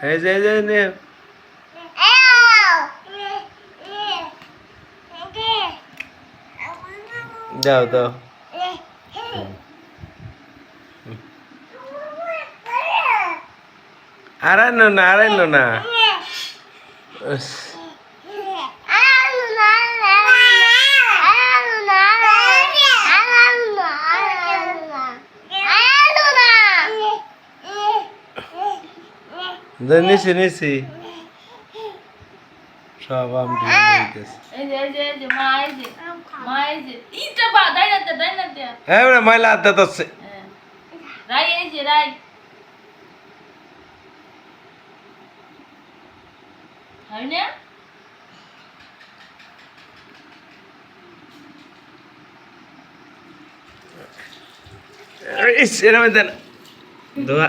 এই যে এই যে। নে। দাও। না আর আনো না উস, দে, নিছি নিছি সব আম দিয়ে দিতেছি এই যে এই যে এই যে মা এই যে মা এই যে ইটা বা দাই না দে দাই না দে হ্যাঁ ওরা ময়লা হাত দিতেছে হ্যাঁ। রাই এই যে রাই। হয় না? ইস এরম দেন। দোয়া